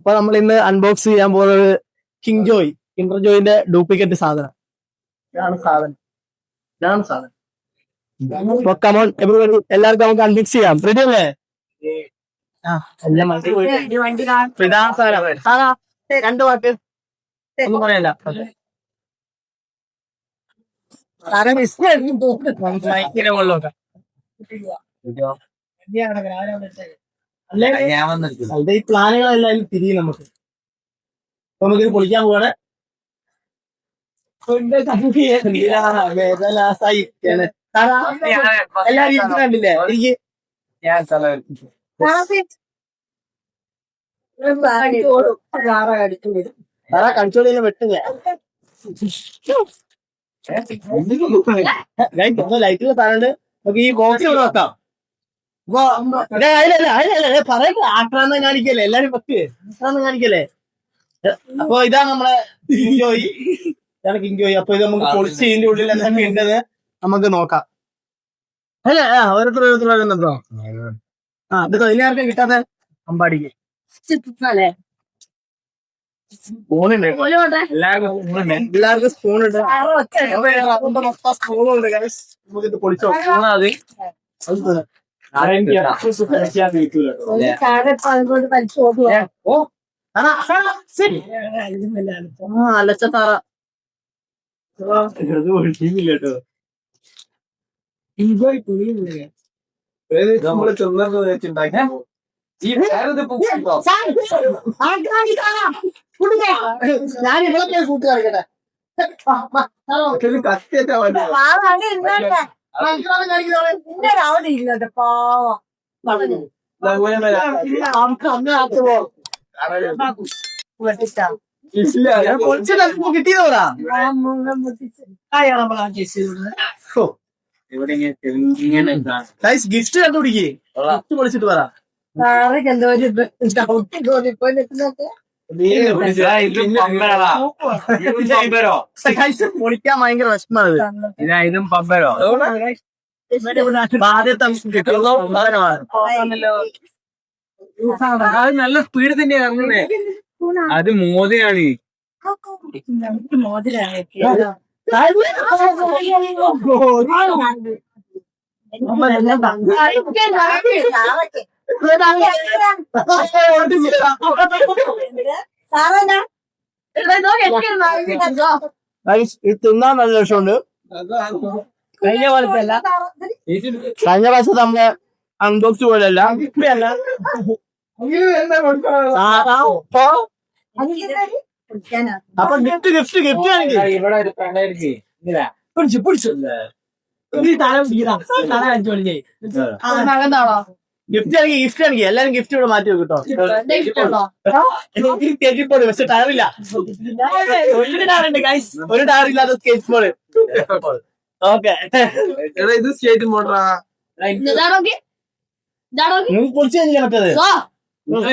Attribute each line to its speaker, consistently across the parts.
Speaker 1: അപ്പൊ നമ്മൾ ഇന്ന് അൺബോക്സ് ചെയ്യാൻ പോകുന്നത് കിങ് ജോയ് കിൻഡർ ജോയിന്റെ ഡ്യൂപ്ലിക്കേറ്റ് സാധനം. ഇതാണ് സാധനം. ഇതാണ് സാധനം. എല്ലാവർക്കും നമുക്ക് അൺബോക്സ് ചെയ്യാം. റെഡി അല്ലേ? രണ്ടു വാക്ക് ഒന്നും ഭയങ്കര. അല്ലേ അതെ ഈ പ്ലാനുകളെല്ലാം തിരിയും നമുക്ക്. നമുക്കിത് പൊളിക്കാൻ പോവാണ്. എല്ലാരും എനിക്ക് സാറാ കൺസോളിയിൽ വെട്ടുക ലൈറ്റുള്ള സാധനമുണ്ട് നമുക്ക് ഈ ബോക്സ് ഇവിടെ വെക്കാം. ഇല്ല, ഇല്ല, പറയണ്ട ആക്രാന്തം കാണിക്കല്ലേ? എല്ലാരും പറ്റ് ആക്രാന്തം കാണിക്കല്ലേ? അപ്പൊ ഇതാണ് നമ്മളെ കിങ് ജോയി ഇതാണ് കിങ്കോയി അപ്പൊ ഇത് നമുക്ക് പൊളിച്ചതിന്റെ ഉള്ളിൽ എന്തൊക്കെ ഉണ്ടെന്ന് നമുക്ക് നോക്കാം. അല്ല? ആ ഓരോരുത്തർ ഓരോരുത്തരോ ആ ഇത് ഇതിനാർക്കും കിട്ടാത്ത? അമ്പാടിക്ക്. എല്ലാവർക്കും സ്പൂൺ ഉണ്ട് സ്പൂണുണ്ട്. നമുക്ക് ഇത് പൊളിച്ചോ അത് അലച്ച താറ
Speaker 2: നമ്മൾ ഈ വേറെ
Speaker 1: ഞാൻ ഇവിടെ കിട്ടിയതോടാ. ഗിഫ്റ്റ് കണ്ടുപിടിക്കേ. ഗിഫ്റ്റ് പൊളിച്ചിട്ട് പറ.
Speaker 3: എന്തോ ഒരു ഡൗട്ട് തോന്നിപ്പോ
Speaker 1: പൊളിക്കാൻ ഭയങ്കര
Speaker 2: പമ്പരോ. അത് നല്ല സ്പീഡ് തന്നെയാ ഇറങ്ങുന്നേ. അത് മോദിയാണ്
Speaker 1: മോദിയാണ് തിന്നാൻ നല്ല രസമുണ്ട്. കഴിഞ്ഞ പോലത്തെ അല്ല കഴിഞ്ഞ പ്രാവശ്യം നമ്മളെ അൺബോക്സ് പോലെയല്ല. അപ്പൊ ഗിഫ്റ്റ് ഗിഫ്റ്റ് ഗിഫ്റ്റ്
Speaker 2: ആണെങ്കിൽ
Speaker 1: പിടിച്ചു പിടിച്ചു. നീ തല. തല കാണിച്ചു പിടിച്ചേ. ഗിഫ്റ്റ് ആണെങ്കിൽ ഗിഫ്റ്റ് ആണെങ്കിൽ എല്ലാരും ഗിഫ്റ്റ് ഇവിടെ മാറ്റി വെക്കും കേട്ടോ സ്കേറ്റ് ബോർഡ് പക്ഷെ ടയറില്ല ഒരു ടയറുണ്ട് ഗൈസ് ഒരു ടയർ ഇല്ലാത്ത സ്കേറ്റ് ബോർഡ് ഓക്കെ
Speaker 2: എടാ ഇത് സ്റ്റേറ്റ്
Speaker 1: ബോർഡാ പൊളിച്ചു കഴിഞ്ഞാൽ മറ്റേത്?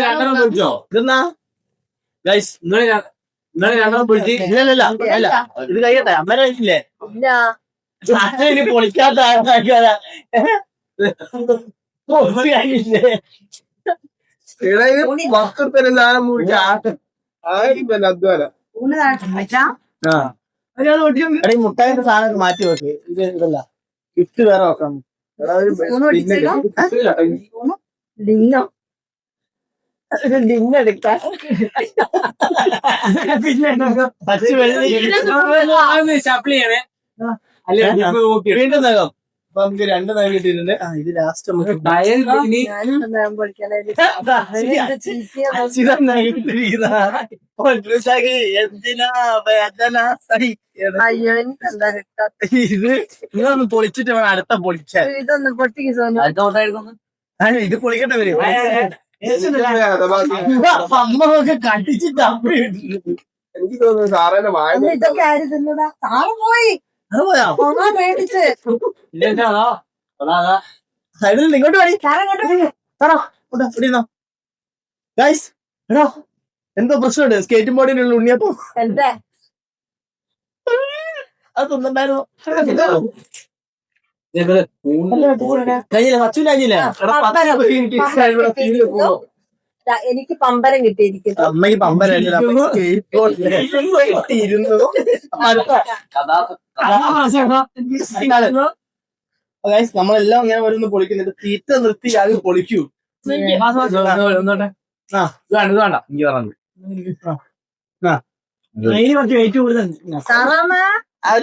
Speaker 2: രണ്ടെണ്ണം
Speaker 1: ഇതെന്നാ? ഗൈസ്
Speaker 2: രണ്ടെണ്ണം
Speaker 1: ഇത് കഴിയട്ടെ അമ്മേനെ കഴിച്ചില്ലേ ഇനി പൊളിക്കാത്ത
Speaker 2: പത്ത് പേര് സാധനം അധ്വാനം
Speaker 1: മാറ്റി വെക്ക് ഇത് ഇതല്ല ഗിഫ്റ്റ് വേറെ വെക്കാം ഡിന്ന് എടുക്കാൻ പിന്നെ വീണ്ടും നഖം അപ്പൊ നമുക്ക് രണ്ട് നയം കിട്ടിയിട്ടുണ്ട്. ആ ഇത് ലാസ്റ്റ് നമുക്ക് ഇത് ഇതൊന്ന് പൊളിച്ചിട്ട് വേണം അടുത്ത പൊളിക്കാൻ.
Speaker 3: ഇതൊന്ന്
Speaker 1: പൊട്ടിക്കുന്നു ഇത് പൊളിക്കട്ടെ വരും. അമ്മ കണ്ടിച്ചിട്ട്.
Speaker 2: എനിക്ക് തോന്നുന്നു സാറേന്റെ വായ
Speaker 3: ഇതൊക്കെ ആര് തിന്നതാ? സാറ് പോയി.
Speaker 1: സൈഡിൽ നിന്ന് ഇങ്ങോട്ട് ഗൈസ് എടാ എന്തോ പ്രശ്നമുണ്ട്. സ്കേറ്റിംഗ് ബോർഡിനുള്ള ഉണ്ണിയപ്പോ.
Speaker 3: എന്താ?
Speaker 1: അത് തിന്നുണ്ടായിരുന്നു. കഴിഞ്ഞില്ല? അച്ഛൻ കഴിഞ്ഞില്ല?
Speaker 3: എനിക്ക് പമ്പരം കിട്ടിയിരിക്കുന്നു.
Speaker 1: അമ്മയ്ക്ക് ഗൈസ് നമ്മളെല്ലാം ഇങ്ങനെ ഓരോന്ന് പൊളിക്കുന്നത് തീറ്റ നിർത്തി അത് പൊളിക്കൂ.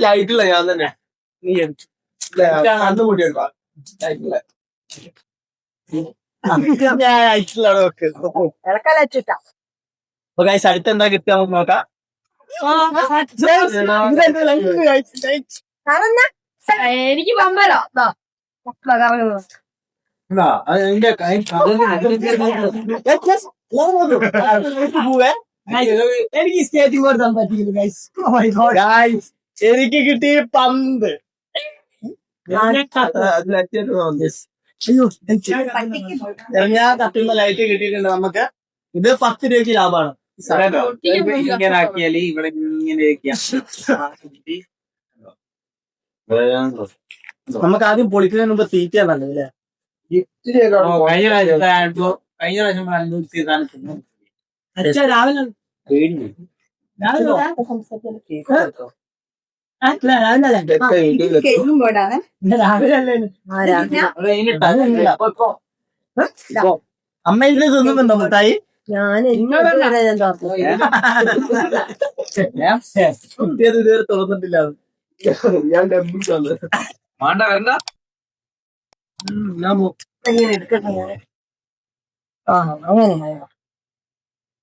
Speaker 2: ലൈറ്റില്ല ഞാൻ തന്നെ. നീ അന്ന് കണ്ണു കൂട്ടി
Speaker 1: അപ്പൊ അടുത്ത് എന്താ കിട്ടുക നമുക്ക് നോക്കാം.
Speaker 4: എനിക്ക്
Speaker 2: എനിക്ക് ഗൈസ്
Speaker 1: എനിക്ക് കിട്ടി പന്ത്. ഞാൻ തട്ടുന്ന ലൈറ്റ് കിട്ടിയിട്ടുണ്ട് നമുക്ക്. ഇത് പത്ത് രൂപയ്ക്ക് ലാഭമാണ്
Speaker 2: ഇങ്ങനെ ആക്കിയാൽ ഇവിടെ ഇങ്ങനെ
Speaker 1: നമുക്ക് ആദ്യം പൊളിക്കുന്നതിന് മുമ്പ് തീറ്റ നല്ലത് അല്ലേ?
Speaker 2: കഴിഞ്ഞ പ്രാവശ്യം കഴിഞ്ഞ പ്രാവശ്യം അഞ്ഞൂറ്
Speaker 1: രാവിലെ
Speaker 3: പോടാണ്
Speaker 1: അമ്മ ഇതിന് തിന്നുന്നുണ്ടോ മുട്ടായി
Speaker 3: ഞാൻ
Speaker 1: തുറന്നിട്ടില്ല.
Speaker 2: ഞാൻ വേണ്ട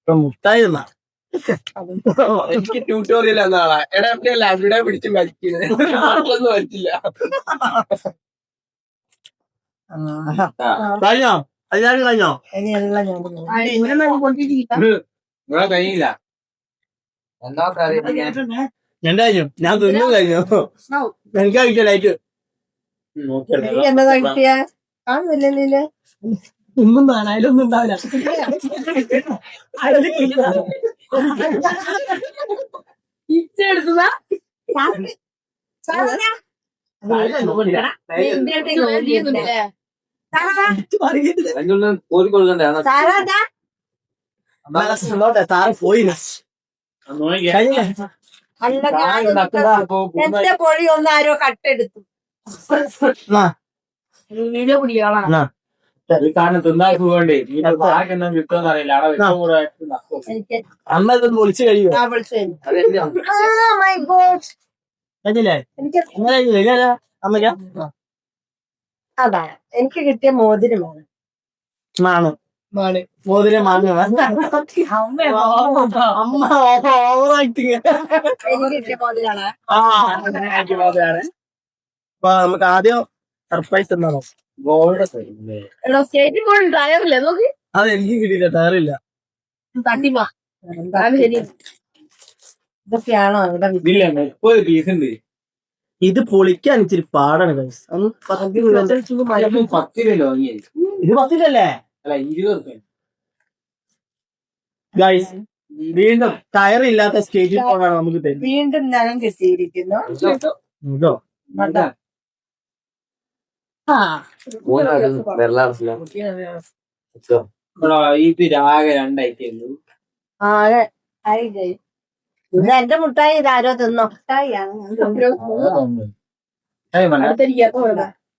Speaker 3: ആ
Speaker 1: മുട്ടായി തിന്നാ
Speaker 2: എനിക്ക് ട്യൂട്ടോറിയൽ എന്നാളാ എടാ അവിടെ പിടിച്ച് വലിക്കുന്നത് വലിച്ചില്ല
Speaker 1: കഴിഞ്ഞോ? എല്ലാരും കഴിഞ്ഞോ?
Speaker 2: ഇവിടെ കഴിയില്ല എന്താ
Speaker 1: എന്റെ കഴിഞ്ഞു. ഞാൻ തിന്നു കഴിഞ്ഞു. എനിക്ക്
Speaker 3: കഴിക്കലായിട്ട്
Speaker 1: ഒന്നും വേണം അതിലൊന്നും ഉണ്ടാവില്ല താറ് പോയി.
Speaker 3: പൊഴി ഒന്ന് ആരോ കട്ടെടുത്തു.
Speaker 4: വീഡിയോ പിടിക്കണം
Speaker 2: തിന്നാൻ പോകണ്ടേ ആർക്കെന്താ കിട്ടുമെന്ന് അറിയില്ല അവിടെ കൂടെ
Speaker 1: കഴിയുമോ കഴിഞ്ഞില്ലേ അങ്ങനെ കഴിഞ്ഞില്ലേ. അമ്മയ്ക്കാ
Speaker 3: അതാ എനിക്ക് കിട്ടിയ മോതിരമാണ്
Speaker 1: മാണ് മോതിരം മാങ്ങ അമ്മ ഓവർ ആക്ടിങ്
Speaker 3: എനിക്ക് കിട്ടിയ മോതിരാണ്
Speaker 1: ആ എനിക്ക് മോതിരാണ് അപ്പൊ നമുക്ക് ആദ്യം സർപ്രൈസ്
Speaker 2: എന്താണോ
Speaker 4: എടോ സ്റ്റേറ്റ് ബോർഡ് ടയറില്ലേ നോക്ക്.
Speaker 1: അത് എനിക്ക് കിട്ടിയില്ല ടയറില്ല
Speaker 4: ശരി.
Speaker 3: ഇതൊക്കെയാണോ ഇവിടെ
Speaker 1: ഇത് പൊളിക്കാൻ ഇച്ചിരി പാടാണ് guys. ഒന്ന് പത്ത്
Speaker 2: വാങ്ങിയത്
Speaker 1: ഇത് പത്തില്ലല്ലേ
Speaker 2: അല്ല ഇരുപത് റുപ്യ.
Speaker 1: ഗൈസ് വീണ്ടും ടയർ ഇല്ലാത്ത സ്റ്റേജിൽ പോകാൻ നമുക്ക് തരുന്നത്.
Speaker 3: വീണ്ടും നഖം കിട്ടിയിരിക്കുന്നു.
Speaker 2: കേട്ടോ ഇത് രാഗെ രണ്ടായിട്ടേ ഉള്ളൂ
Speaker 3: ആകെ ആയി കഴിയും. ഇത് എന്റെ മുട്ടായി ഇതാരോ തിന്നോ?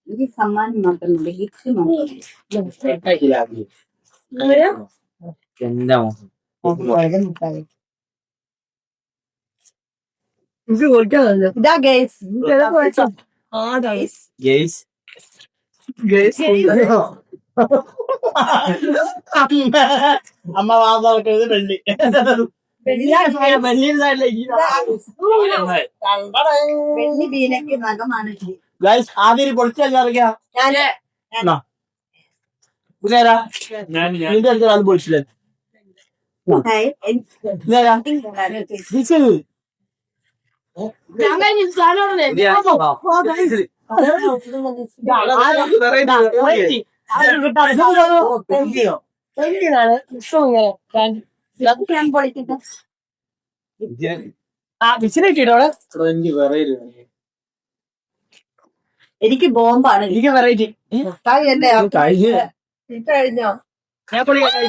Speaker 3: എനിക്ക് സമ്മാനം മാത്രമല്ല ഗിഫ്റ്റ് മുട്ടായി? ഇതാ ഗേസ്.
Speaker 4: ഗൈസ്
Speaker 2: ഗെയ്സ്
Speaker 1: അമ്മ വാർത്തത് വെള്ളി. വെള്ളി
Speaker 3: വെള്ളി ബീനക്ക് നഖമാണ്
Speaker 1: ആദ്യം പൊളിച്ചു കഴിഞ്ഞാൽ
Speaker 3: ഞാൻ
Speaker 1: ഇതേരാ
Speaker 2: ഞാൻ
Speaker 1: നിന്റെ അടുത്ത് അത് പൊളിച്ചില്ലേ?
Speaker 4: ഞാൻ എന്തിനാണ് ഇഷ്ടം ഇങ്ങനെ
Speaker 1: വിസിലിട്ടിട്ടോടെ
Speaker 2: എനിക്ക്
Speaker 3: ബോംബാണ്
Speaker 1: എനിക്ക് വെറൈറ്റി കഴിഞ്ഞ് ഞാൻ പൊളിക്കാം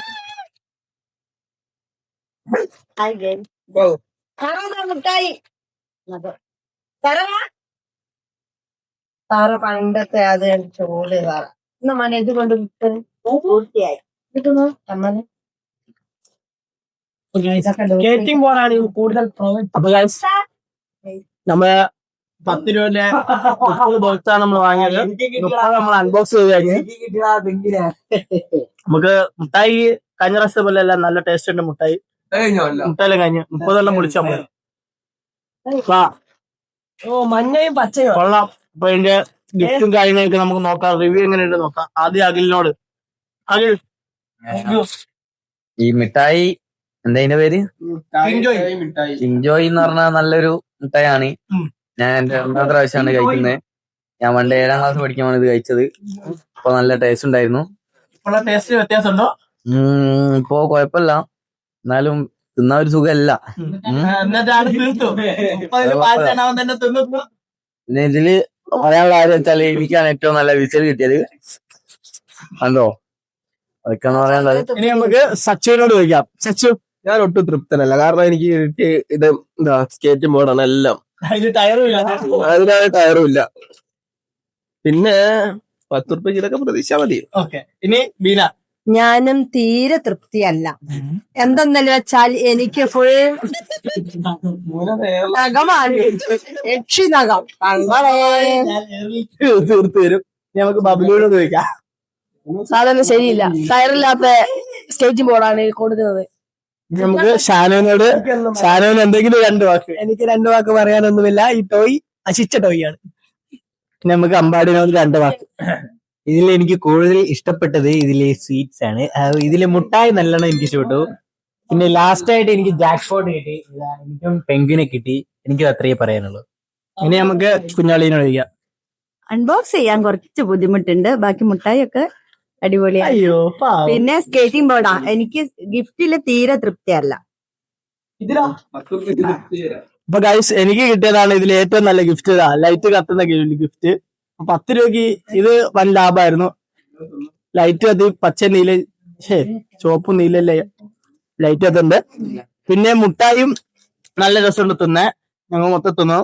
Speaker 1: guys.
Speaker 3: താറ പണ്ടത്തെ അത് ചോൽ സാറ ഇന്ന് മനെ ഇത് കൊണ്ട് വിട്ട്. പൂർത്തിയായി. കിട്ടുന്നു അമ്മനെ
Speaker 1: സ്കേറ്റിംഗ് ബോർഡാണ് കൂടുതൽ അപ്പൊ guys, നമ്മൾ പത്ത് രൂപന്റെ മുപ്പത് ബോക്സാണ് നമ്മൾ വാങ്ങിയത്. മുപ്പത് നമ്മൾ അൺബോക്സ് ചെയ്ത് കഴിഞ്ഞ്. നമുക്ക് മുട്ടായി കഴിഞ്ഞ പ്രാവശ്യത്തെ പോലെ അല്ല നല്ല ടേസ്റ്റ് ഉണ്ട് മുട്ടായി. മുട്ടായാലും കഴിഞ്ഞ്. മുപ്പതെണ്ണം മുടിച്ചാൽ മതി
Speaker 4: ഓ മഞ്ഞയും പച്ചയും.
Speaker 1: കൊള്ളാം. അപ്പൊ അതിന്റെ ഗിഫ്റ്റും കാര്യങ്ങളൊക്കെ നമുക്ക് നോക്കാം. റിവ്യൂ എങ്ങനെയുണ്ട് നോക്കാം. ആദ്യം അഖിലിനോട്. അഖിൽ
Speaker 5: ഈ മിഠായി എന്താ അതിന്റെ പേര്? ചിഞ്ചോയ് എന്ന് പറഞ്ഞാൽ നല്ലൊരു മിഠായിയാണ്. ഞാൻ എന്റെ രണ്ടാമത്തെ പ്രാവശ്യമാണ് കഴിക്കുന്നത്. ഞാൻ പണ്ട് ഏഴാം ക്ലാസ് പഠിക്കുമ്പോൾ ഇത് കഴിച്ചത്. അപ്പൊ നല്ല ടേസ്റ്റ് ഉണ്ടായിരുന്നു.
Speaker 1: ടേസ്റ്റ് വ്യത്യാസമുണ്ടോ?
Speaker 5: ഇപ്പോ ഇപ്പൊ കുഴപ്പമില്ല. എന്നാലും തിന്നാ ഒരു സുഖമല്ല. ഇതിൽ പറയാനുള്ള കാര്യം വെച്ചാൽ എനിക്കാണ് ഏറ്റവും നല്ല വിസിൽ കിട്ടിയത്. അതോ അതൊക്കെയാണ് പറയാനുള്ളത്
Speaker 1: ഇനി നമുക്ക് സച്ചുവിനോട് ചോദിക്കാം. സച്ചു
Speaker 2: ഞാൻ ഒട്ടും തൃപ്തനല്ല. കാരണം എനിക്ക് കിട്ടിയ ഇത് എന്താ സ്കേറ്റ് ബോർഡാണ് എല്ലാം.
Speaker 1: അതിന് ടയറും ഇല്ല.
Speaker 2: അതിനായ ടയറും ഇല്ല. പിന്നെ പത്ത് റുപ്യ ഇതൊക്കെ പ്രതീക്ഷ മതി.
Speaker 1: ഓക്കെ ഇനി ബീന.
Speaker 3: ഞാനും തീരെ തൃപ്തിയല്ല. എന്തെന്നല്ല വെച്ചാൽ എനിക്ക് ഫുൾ നഖമാണ്. യക്ഷി നഖം
Speaker 1: തീർത്ത് തരും നമുക്ക് ബബ്ലൂനെ ചോദിക്കാം.
Speaker 4: സാധനം ശരിയില്ല. ടയറില്ലാത്ത സ്റ്റേജ് ബോർഡാണ് കൊടുക്കുന്നത്.
Speaker 1: നമുക്ക് ഷാനുവിനോട് ഷാനുവിന് എന്തെങ്കിലും രണ്ട് വാക്ക്.
Speaker 4: എനിക്ക് രണ്ട് വാക്ക് പറയാനൊന്നുമില്ല. ഈ ടോയ് അശിച്ച ടോയ്
Speaker 1: ആണ് നമുക്ക് അമ്പാടിനോട് രണ്ട് വാക്ക്.
Speaker 6: ഇതിൽ എനിക്ക് കൂടുതൽ ഇഷ്ടപ്പെട്ടത് ഇതിലെ സ്വീറ്റ്സ് ആണ്. ഇതിലെ മുട്ടായി നല്ലോണം എനിക്ക് ഇഷ്ടപ്പെട്ടു. പിന്നെ ലാസ്റ്റ് ആയിട്ട് എനിക്ക് ജാക്ക് ഫോട്ട് കിട്ടി. എനിക്കും പെങ്കുനെ കിട്ടി. എനിക്ക് അത്രയേ പറയാനുള്ളൂ.
Speaker 1: ഇനി നമുക്ക് കുഞ്ഞാളിനോട് ചോദിക്കാം.
Speaker 7: അൺബോക്സ് ചെയ്യാൻ കുറച്ച് ബുദ്ധിമുട്ടുണ്ട്. ബാക്കി മുട്ടായി ഒക്കെ അടിപൊളിയാണ്
Speaker 1: അയ്യോ പാവം.
Speaker 7: പിന്നെ സ്കേറ്റിംഗ് ബോർഡാ എനിക്ക് ഗിഫ്റ്റിൽ തീരെ തൃപ്തിയല്ല.
Speaker 2: തൃപ്തി അല്ല
Speaker 1: അപ്പൊ ഗൈസ് എനിക്ക് കിട്ടിയതാണ് ഇതിൽ ഏറ്റവും നല്ല ഗിഫ്റ്റ്. ലൈറ്റ് കത്തുന്ന ഗിഫ്റ്റ്. പത്ത് രൂപക്ക് ഇത് വൻ ലാഭമായിരുന്നു ലൈറ്റ് കത്തി പച്ച നീല ചോപ്പ് ചുവപ്പ് നീലല്ലേ ലൈറ്റ് കത്തുണ്ട് പിന്നെ മുട്ടായും നല്ല രസമുണ്ട് തിന്നേ ഞങ്ങൾ മൊത്തം തിന്നു.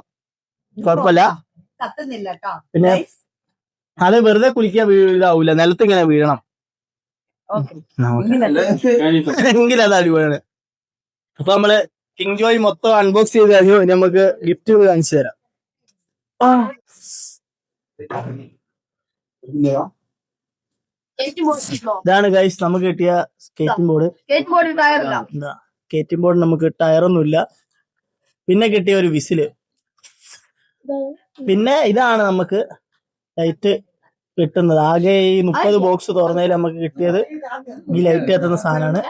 Speaker 1: കുഴപ്പമില്ല. പിന്നെ അത് വെറുതെ കുലിക്കാൻ വീഴാവൂല നിലത്ത് ഇങ്ങനെ വീഴണം. എങ്കിലും അത് അടിപൊളിയാണ്. അപ്പൊ നമ്മൾ കിങ് ജോയ് മൊത്തം അൺബോക്സ് ചെയ്ത് കഴിഞ്ഞു. നമുക്ക് ഗിഫ്റ്റ് കാണിച്ചു തരാം. ഇതാണ് ഗൈസ് നമുക്ക് കിട്ടിയ സ്കേറ്റിംഗ് ബോർഡ്. സ്കേറ്റിംഗ് ബോർഡ് നമുക്ക് ടയറൊന്നുമില്ല പിന്നെ കിട്ടിയ ഒരു വിസിൽ. പിന്നെ ഇതാണ് നമുക്ക് ലൈറ്റ് കിട്ടുന്നത്. ആകെ ഈ മുപ്പത് ബോക്സ് തുറന്നതിൽ നമുക്ക് കിട്ടിയത് ഈ ലൈറ്റ് എത്തുന്ന സാധനമാണ്.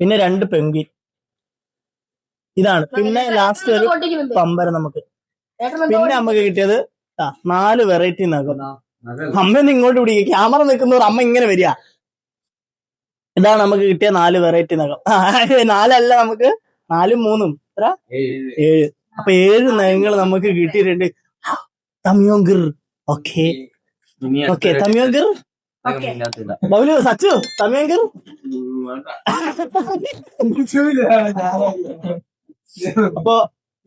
Speaker 1: പിന്നെ രണ്ട് പെൻഗ്വിൻ ഇതാണ്. പിന്നെ ലാസ്റ്റ് ഒരു പമ്പര നമുക്ക്. പിന്നെ നമുക്ക് കിട്ടിയത് നാല് വെറൈറ്റി നഖം. അമ്മ ഇങ്ങോട്ട് പിടിക്കുക ക്യാമറ നിൽക്കുന്നവർ അമ്മ ഇങ്ങനെ വരിക. ഇതാണ് നമുക്ക് കിട്ടിയ നാല് വെറൈറ്റി നഖം. നാലല്ല നമുക്ക് നാലും മൂന്നും. എത്ര? ഏഴ്. അപ്പൊ ഏഴ് നഖങ്ങൾ നമുക്ക് കിട്ടിയിട്ടുണ്ട്. തമിയോങ്കിർ. ഓക്കെ. ഓക്കെ തമിയോങ്കിർ. ബൗലു സച്ചു തമിയോങ്കിർ. അപ്പൊ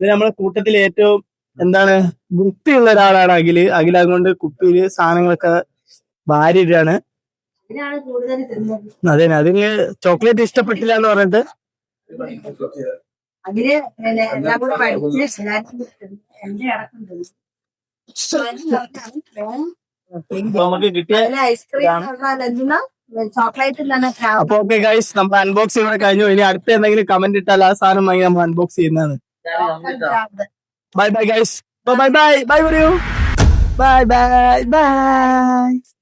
Speaker 1: ഇത് നമ്മളെ കൂട്ടത്തിൽ ഏറ്റവും എന്താണ്? വൃത്തിയുള്ള ഒരാളാണ് അഖിൽ. അഖിൽ അതുകൊണ്ട് കുപ്പിയിൽ സാധനങ്ങളൊക്കെ ഭാര്യയാണ്
Speaker 3: ഇതിനാണ് കൂടുതൽ തിന്നത്.
Speaker 1: അതെ അതിന് ചോക്ലേറ്റ് ഇഷ്ടപ്പെട്ടില്ല എന്ന് പറഞ്ഞിട്ട്. അപ്പൊ ഓക്കെ ഗൈസ് നമ്മൾ അൺബോക്സ് ഇവിടെ കഴിഞ്ഞു. ഇനി അടുത്ത എന്തെങ്കിലും കമന്റ് ഇട്ടാൽ ആ സാധനം വാങ്ങി നമ്മൾ അൺബോക്സ് ചെയ്യുന്നതാണ്. Bye bye guys. Bye bye bye. Bye Bye bye bye.